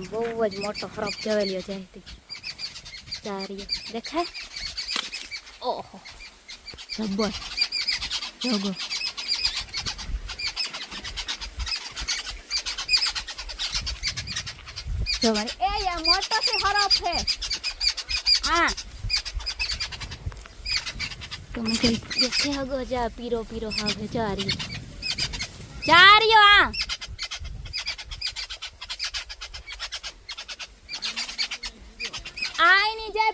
આમ બહુ જ મોટો હરફ જવેલ્યો છે અહીંથી ચારીએ દેખાય? ઓહો. જબર. જોગો જો મારે એ યા મોટો છે હરફ છે. હા. તમે કઈ દેખે હગો જા, પીરો પીરો હવે ચારી ચાર્યો આ આ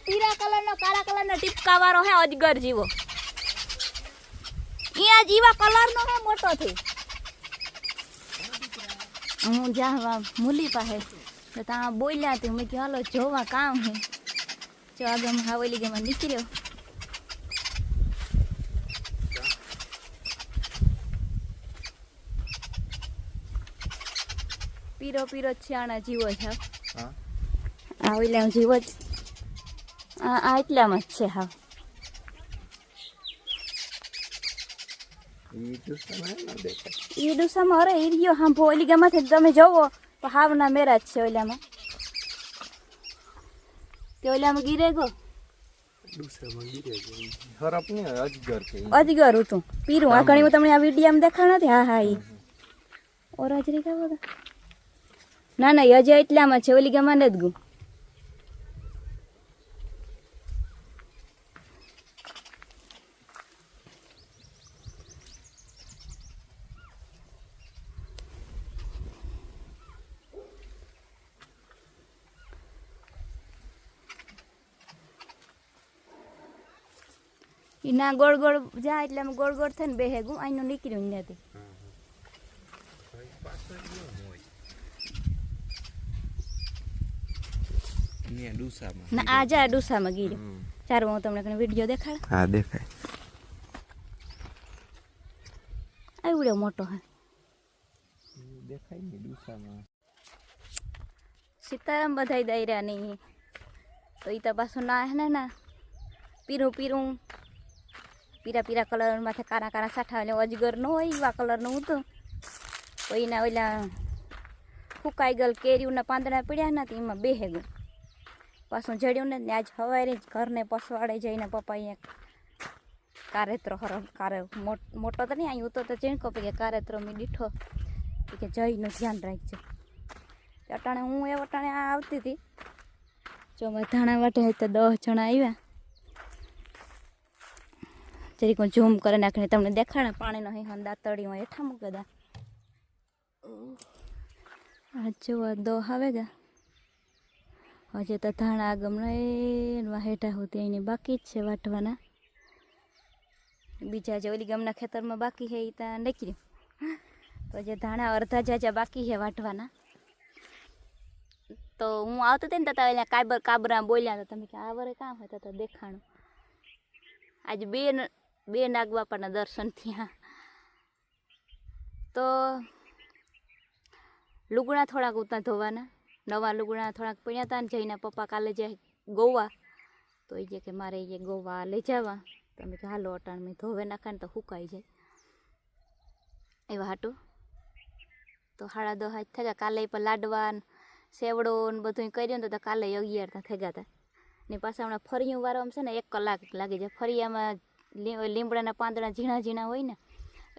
પીળા કલરનો કાળા કલરનો ટીપકા વાળો હે અજગર જીવો. આ જીવા કલરનો હે મોટો થી હું જાવા મુલી પાસે. તો ત્યાં બોલ્યા હતી મેં કે હાલો જોવા કામ હે. જો આગળ હાવેલી ગેમાં નીકળ્યો પીરો પીરો છે આના જીવો છે. હા. આ જીવો જ. આ એટલામાં જ છે હા. ઈ ડુસામાં અરે એ રહ્યો હા ઓલી ગામમાંથી તમે જોવો તો હાવના મેરા જ છે ઓલામાં. તે ઓલામાં ગીરે ગો. અજગર ઈ. હતું પીરું આ ઘણી તમને આ વિડીયામાં દેખાડ નથી? હા હા ઈ. ઓરાજરી કા બધા ના ના હજી એટલામાં છે. ઓલી ગામમાં નથી ગયું. ઈ ના ગોળ ગોળ જા એટલે આમ ગોળ ગોળ થઈને બેહે ગું અહીંનું નીકળ્યું નથી ને આ જા ડુસામાં ગીર્યો. ચાલો હું તમને કને વીડિયો દેખાડ. હા દેખાય. આવડ્યો મોટો હે. દેખાય ને ડુસામાં. સીતારામ બધાય દાયરા નહીં તો એ તો પાછું ના હે ને ના. પીરું પીરું પીરા પીરા કલર માથે કારા કારા સાઠા એટલે અજગર ન હોય એવા કલરનું હતું. કોઈના ઓલા ફૂકાઈ ગયેલ કેરીઓના પાંદડા પીડ્યા ને એમાં બેહે ગયું. પાછું જડ્યું ને આજ હવારે જ ઘરને પસવાડે જઈને પપ્પા અહીંયા કારેત્રો હર, કારે મોટો તો નહીં અહીં ઉતો તો ચીણકો કે કારેત્રો મેં દીઠો. કે જયનું ધ્યાન રાખજે. અટાણે હું એ અટાણે આવતી હતી. જો મેં ધાણા વાટે તો દસ જણા આવ્યા. જરીક હું ઝૂમ કરી નાખીને તમને દેખાડે. પાણીનો દાંતળી દાંતડીમાં હેઠા મૂકે દા. આ જોવા દો આવે ગા. હજી તો ધાણા આગમના હેઠા હોતી એની બાકી જ છે વાટવાના. બીજા જે ઓલી ગામના ખેતરમાં બાકી છે એ ત્યાં નીકળ્યું તો જે ધાણા અડધા જાજા બાકી છે વાટવાના. તો હું આવતી હતી ને તો અહીંયા કાબર કાબરા બોલ્યા હતા. તમે કે આ વરે કામ હતા તો દેખાણું. આજે બે બે નાગ બાપાના દર્શન થયા. તો લુગણા થોડાક ઉતા ધોવાના. નવા લુગણા થોડાક પડ્યા હતા ને જઈને પપ્પા કાલે જાય ગોવા. તો એ જે કે મારે એ ગોવા લઈ જવા. તમે કે હાલો, અટાણ મેં ધોવે નાખાને તો સુકાઈ જાય. એવા હાટું તો હાડા દસ હાથ થયા. કાલે પણ લાડવા સેવડો ને બધું કર્યું ને તો કાલે અગિયાર ત્યાં થયા હતા ને પાછા હમણાં ફરિયું વારવામાં છે ને એક કલાક લાગી જાય. ફરિયામાં લીમડાના પાંદડા ઝીણા ઝીણા હોય ને,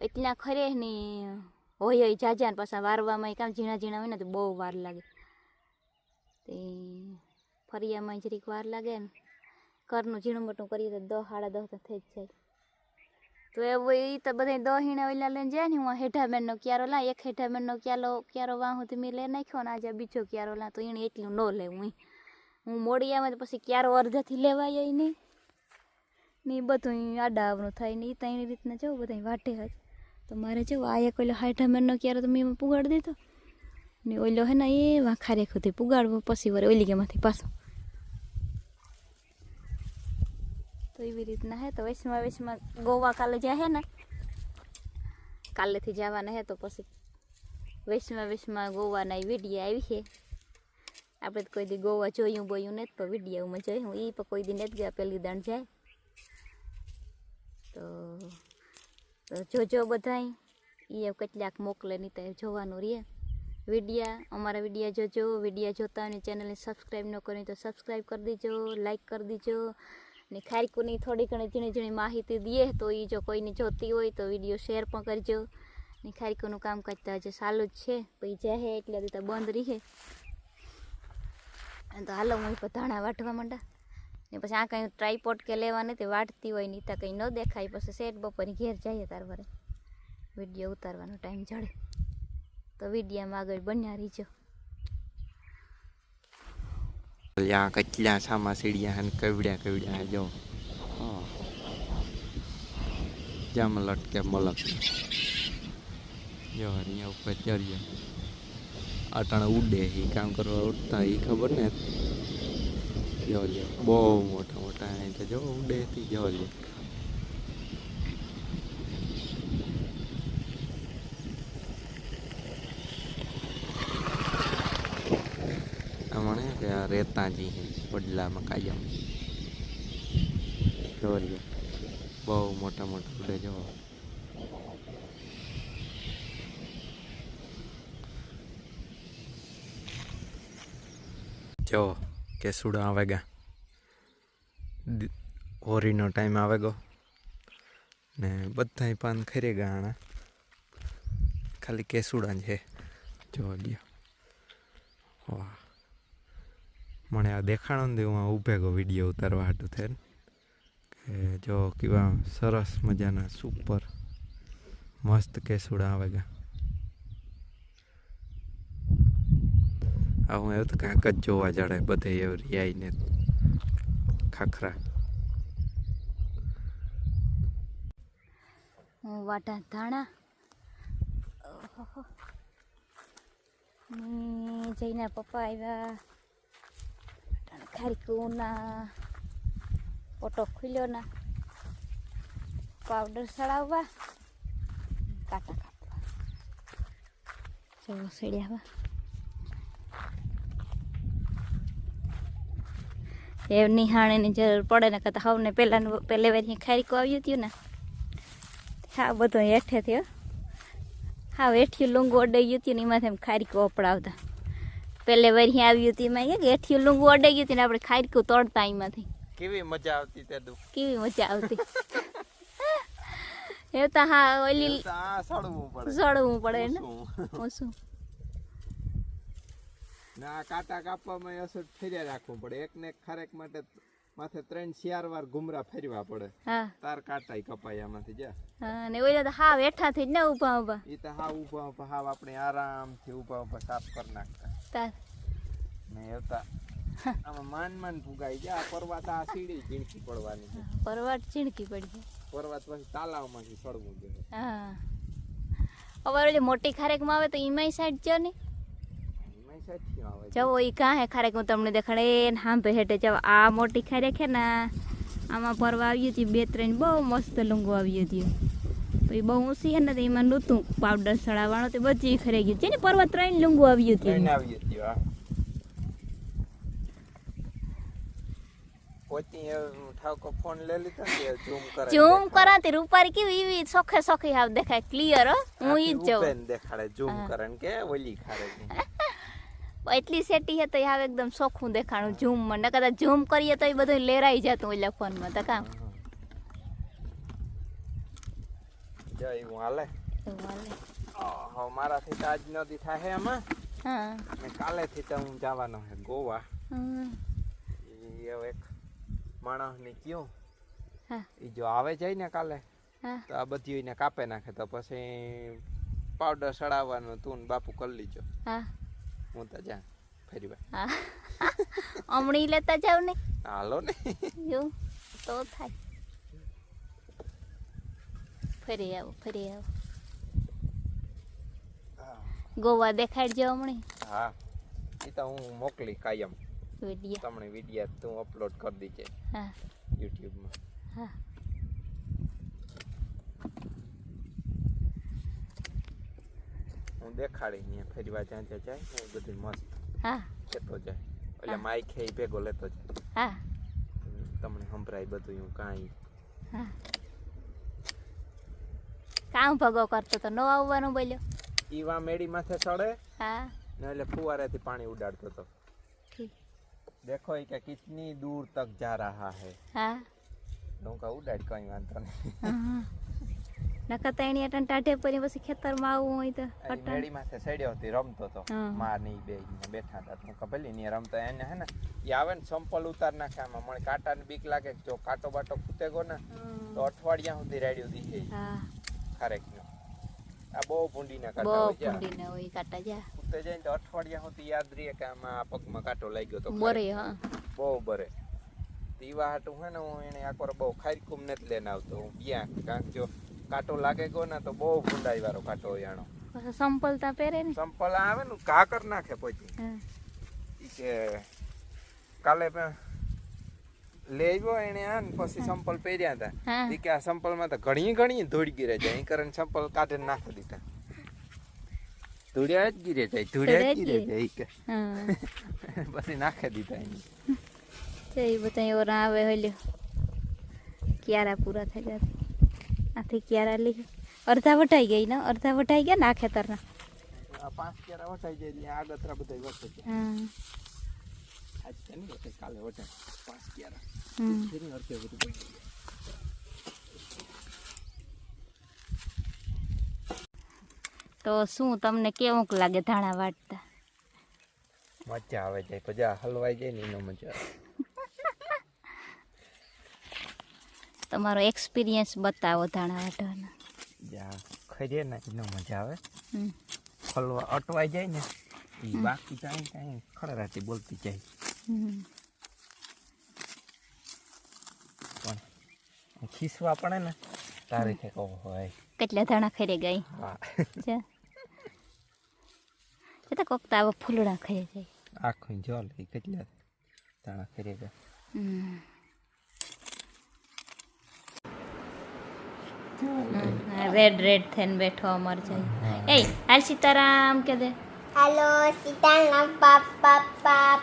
એટલા ખરે ને હોય હોય જાજા ને પાછા વારવામાં કામ ઝીણા ઝીણા હોય ને તો બહુ વાર લાગે. તે ફરિયામાં જરીક વાર લાગે ને, ઘરનું ઝીણું મોટું કરીએ તો દહ, સાડા દહ તો થઈ જ જાય. તો એવું એ તો બધા દહીણા ઓલા લઈને જાય ને, હું હેઠા બેનનો ક્યારો લા, એક હેઠા બેનનો ક્યારો ક્યારો વાહુથી મેં લઈ નાખ્યો ને, આજે બીજો ક્યારો લા, તો એને એટલું ન લેવું હું હું આવે તો પછી ક્યારો અડધાથી લેવાય નહીં. ને એ બધું આડા આવનું થાય ને એ તો એની રીતના જવું બધા વાટે જ તો મારે જવું આ એક ઓલો હેઠા બેનનો ક્યારે તો મેં પુગાડી દીધો. ને ઓલો હે ને એ વાંખારે ખુદી પુગાડવો પછી વરે ઓલી ગેમાંથી પાછો. તો એવી રીતના હે, તો વૈષ્ણવ વૈષ્ણવ ગોવા કાલે જ્યાં હે ને, કાલેથી જવાના હે તો પછી વૈષ્ણવ વૈષ્ણવ ગોવાના વિડીયા આવી છે. આપણે કોઈ દી ગોવા જોયું બોયું નથી, પણ વિડીયામાં જોયું. એ પણ કોઈ દી નથી ગયા, પેલી દાણ જાય. તો જોજો બધાય એ કેટલાક મોકલે નહીં તો જોવાનું રહે. વિડીયા, અમારા વિડીયા જોજો વિડીયા જોતા અને ચેનલને સબસ્ક્રાઈબ ન કરી તો સબસ્ક્રાઈબ કરી દેજો લાઈક કરી દેજો. ને ખારીકુની થોડી ઘણી ઝીણી ઝીણી માહિતી દઈએ તો એ જો કોઈને જોતી હોય તો વીડિયો શેર પણ કરજો. ને ખારીકુનું કામકાજ તો આજે સારું જ છે. પછી જાહે એટલે તો બંધ અને તો હાલો હું ધાણા વાટવા માંડા ને પછી આ કંઈ ટ્રાયપોટ કે લેવા નથી, વાટતી હોય નહીં ત્યાં કંઈ ન દેખાય. પછી સેટ બપોરે ઘેર જઈએ તાર વરે. વીડિયો ઉતારવાનો ટાઈમ જડે. તો વિડીયામાં આગળ બન્યા રહીજો. કચલા, સામા સીડિયા અને કવડ્યા કવડ્યા, જો. જ્યાં મલક કે મલક. જો, અહીંયા ઉપર ચડીએ. અટાણે ઉડે એ કામ કરવા ઉડતા એ ખબર ને? જો લે બહુ મોટા મોટા અહીં તો જો ઉડેથી જો લે કે રેતાજી હે વડલામાં કાયમ. જો બહુ મોટા મોટા ઉડે જો. જો. કેસુડા આવે ગા હોરીનો ટાઈમ આવે ગયો ને બધા પાન ખરી ગયા ખાલી કેસુડા છે જો લ્યો. વાહ. મને આ દેખાણો ને હું ઊભે ગયો વીડિયો ઉતારવા હાટું થઈને કે જો કેવા સરસ મજાના સુપર મસ્ત કેસુડા આવે ગયા આ હું એવું તો કાંક જ જોવા જડે બધે આવીને ખાખરા. વાટા ધાણા. જઈને પપ્પા આવ્યા. ખારીકુના પોટો ખુલ્યો ના પાવડર સળાવવા, કાટા કાપવા. જો સડ્યા એ નિહાળીની જરૂર પડે ને કદાચ હવને પહેલાં પહેલે વાર ખારીકું આવ્યું હતું ને. હા બધું હેઠે થયો. હા હેઠિયું લુંગું અડાઈ ગયું હતું ને એમાંથી એમ ખારીકું અપડાવતા પહેલે વાર અહીં આવ્યું હતું એમાં કે હેઠિયું લૂંગો અડાઈ ગયું હતું ને આપણે ખારીકું તોડતા એમાંથી. કેવી મજા આવતી તે કેવી મજા આવતી. એ તો હા ઓલી સડવું પડે. સડવું પડે ને? હું શું ના કાંટા કાપવામાં અસર ફેર્યા રાખવું પડે. એક ને ખારેક માટે માથે ત્રણ ચાર વાર ગુમરા ફેરવા પડે. તાર કાંટા કપાય આમાંથી જા. હા ઓલા તો હા હેઠાથી જ ને ઊભા ઊભા. એ તો હા ઊભા ઊભા હાવ આપણે આરામથી ઊભા ઊભા સાફ કરી નાખતા. તાર. ને એતા આમાં માન માન ફુગાઈ ગયા આ પર્વત આ સીડી ચીણકી પડવાની છે. પર્વત ચીણકી પડી પર્વત પછી તાલાવમાંથી સડવું જોઈએ. હા. હવે ઓલી મોટી ખારેકમાં આવે તો ઈમાઈ સાઈડ જો ને. છે. જવો એ કાં હે ખારેક હું તમને દેખાડે હાંભે હેઠે જવો આ મોટી ખારેક હે ને આમાં પર્વ આવી હતી બે ત્રણ બહુ મસ્ત લૂંગો આવી હતી. પછી બહુ ઊંચી હે ને તો એમાં નહોતું પાવડર સડાવવાનો તે બચી ખરે ગયું છે ને પરવા ત્રણ લૂંગો આવી હતી. લઈને એમાં. આવી હતી ઝૂમ કરે ઝૂમ રૂપારી કેવી એવી સોખે સોખી હાવ દેખાય. ક્લિયર હું? ઈ જ જઉં. દેખાડે ઝૂમ. કરે કે ઓલી ખારે એટલી સેટી હે તો હાવ એકદમ સોખું દેખાણું ઝૂમમાં ને કદાચ ઝૂમ કરીએ તો એ બધું લેરાઈ જતું ઓલા ફોનમાં તો કામ. જય હું હાલે? એવું હાલે. મારાથી તો આજ નદી થાય એમાં હા. ને કાલેથી તો હું જવાનો હે ગોવા. ઈ હવે એક માણસને કયો. હા. ઈ જો આવે જાય ને કાલે હા. તો આ બધી એને કાપે નાખે તો પછી પાવડર સડાવવાનું તું ને બાપુ કરી લીજો. હા. હું તો જા ફરી વાર. હા. હમણી લેતા જાવ ને. હાલો ને. જો તો થાય. ફરી આવો ફરી આવો. ગોવા દેખાડજો હમણી. હા. એ તો હું મોકલી કાયમ. વીડિયો. તમને વીડિયો તું અપલોડ કરી દીજે હા. યુટ્યુબમાં. હા. દેખાડી ત્યાં ફરવા જ્યાં જ્યાં જાય ને એ બધું મસ્ત હા લેતો જાય એટલે હા. માઇક હે ઈ ભેગો લેતો જાય હા તમને સંભળાય બધું હું કાંઈ હા કામ ભગો કરતો તો ન આવવાનું બોલ્યો ઈવા મેડી માથે ચડે હા ને એટલે ફુવારેથી પાણી ઉડાડતો હતો ઠીક देखो ये क्या कितनी दूर तक जा रहा है હા ડોંકા ઉડાડ કઈ વાંધો નહીં હા. નકર તો અટન ટાઢે પડી પછી ખેતરમાં આવું હોય તો અટન માથે સડ્યો હતી રમતો તો. હા. ની બે બેઠા હતા. હું કબલી ની રમતો એને હે ને એ આવે ને સંપલ ઉતાર નાખે આમાં. મને કાંટાની બીક લાગે જો કાંટો બાટો ફૂટે ગો ને તો અઠવાડિયા સુધી રેડિયો દીધે હા. ખારેક આ બહુ ભૂંડી ના કાંટા હોય ભૂંડી ના હોય કાટા જા. ફૂટે જાય તો અઠવાડિયા સુધી યાદ રહે કે આમાં આ પગમાં કાંટો લાગ્યો તો બરે હા. બહુ બરે. દીવા હાટું હે ને હું એને આકોર બહુ ખારીકુમ નથી લઈને આવતો. હું ક્યાં? કારણ જો કાંટો લાગે ગયો ને તો બહુ ભૂંડાઈ વાળો કાંટો યાણો સંપલતા પહેરે ને? સંપલ આવે ને કાકર નાખે પછી. કે કાલે લેવો એને આ ને પછી સંપલ પહેર્યા હતા ઈ કે આ સંપલમાં તો ઘણી ઘણી ધૂળ ગીરે જાય. એ કરીને સંપલ કાઢીને નાખી દીધા. ધૂળ્યા જ ગીરે જાય ધૂળ્યા જ ગીરે જાય કે. પછી નાખી દીધા એને. એ બધા એવો આવે હલ્યો. ક્યારા પૂરા થઈ ગયા આથી ક્યારા લઈ અડધા વટાઈ ગઈ ને અડધા વટાઈ ગયા ને આ ખેતરના? આ પાંચ ક્યારા વટાઈ જાય એટલે આગતરા બધા વટે છે. હા. આજ છે ને વટે કાલે વટે પાંચ ક્યારા. હમ. જેની અર્થે બધું બની જાય. તો શું તમને કેવુંક લાગે ધાણા વાટતા? મજા આવે જાય પછી આ હલવાઈ જાય ને એનો મજા આવે. તમારો એક્સપિરિયન્સ બતાવો ધાણા વાઢવાનો. ખરે ને એનો મજા આવે. હલવા અટવાઈ જાય ને એ બાકી કાંઈ કાંઈ ખડરાતી બોલતી જાય. પણ ખીસવા પડે ને તારે છે કહો હોય કેટલા ધાણા ખરી ગઈ હા. છતાં કોક તો આવા ફૂલડા ખાઈ જાય. આખું જો લે કેટલા ધાણા ખરી ગયા. રેડ રેડ થઈને બેઠો અમર જઈ એ હાલ સીતારામ કે દે હાલો સીતારામ પાપા પાપ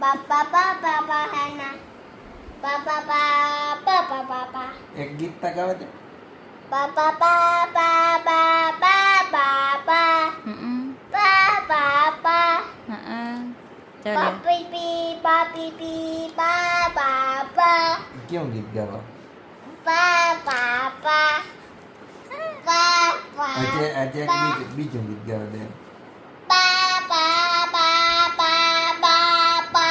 બાપા બાપા બહાના બાપા બાપા બાપા એક ગીત તગાવે દે બાપા બાપા બાપા બાપા બાપા બાપા પાપી પી પાપી પી ગીત ગાવા Papa, papa, papa. Aja, aja bijak, bijak, bijak deh. Papa, papa, papa.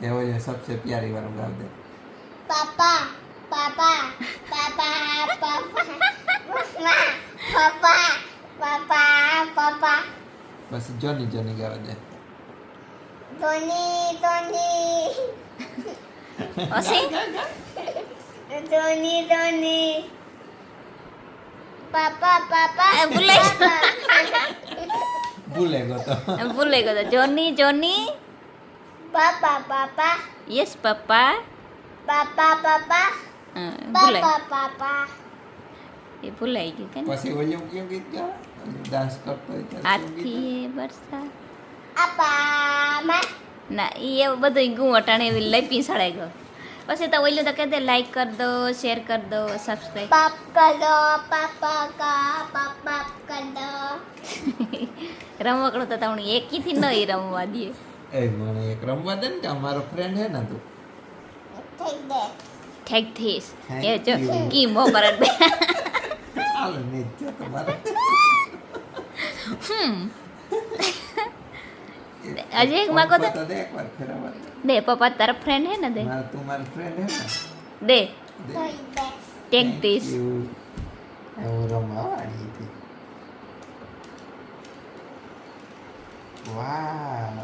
Ya वो जो सबसे प्यारी बार गा दे papa, papa, papa, papa, papa, papa, papa, papa, बस Johnny, जॉनी गा दे Tony Tony Osi Dhoni Dhoni. પાપા પાપા. ભૂલાઈ ભૂલે ગયો. તો. ભૂલે ગયો તો. જોની જોની પાપા પાપા. યસ પાપા પાપા. પાપા પાપા પાપા. એ ભૂલાઈ ગયું કે પછી ઓલું કેમ ગીત ડાન્સ કરતો આથી વરસાદ. આપા ના એ બધું ગું અટાણે એવી લઈ પીસળાઈ ગયો. પછી તો ઓલું તો કહે દે લાઈક કરી દો શેર કરી દો સબસ્ક્રાઈબ pap kado, પાપ પાપ કર દો રમકડું તો તમને એકીથી નહીં રમવા દે. એ મને એક રમવા દે ને કે અમારો ફ્રેન્ડ હે ને તું. ઠીક દે ઠીક થીસ એ જો કી મો કરે બે. હાલ ને જો તમારે. હજી अजय एक मांगो तो दे एक बार फिर आवाज दे पापा तेरा फ्रेंड है ना दे मैं तुम्हारा फ्रेंड है ना दे टेक दिस और मां आई थी वाह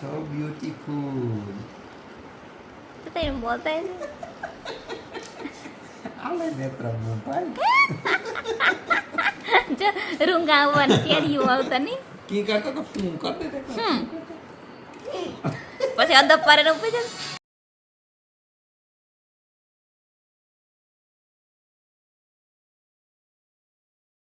सो ब्यूटीफुल तेरे बोलता है Ale netron mumpai. Jo rungkawan tiar yu autan nih. કી કરતા તો ફોન કરી દેતા પછી અદબ ઊભી જાય?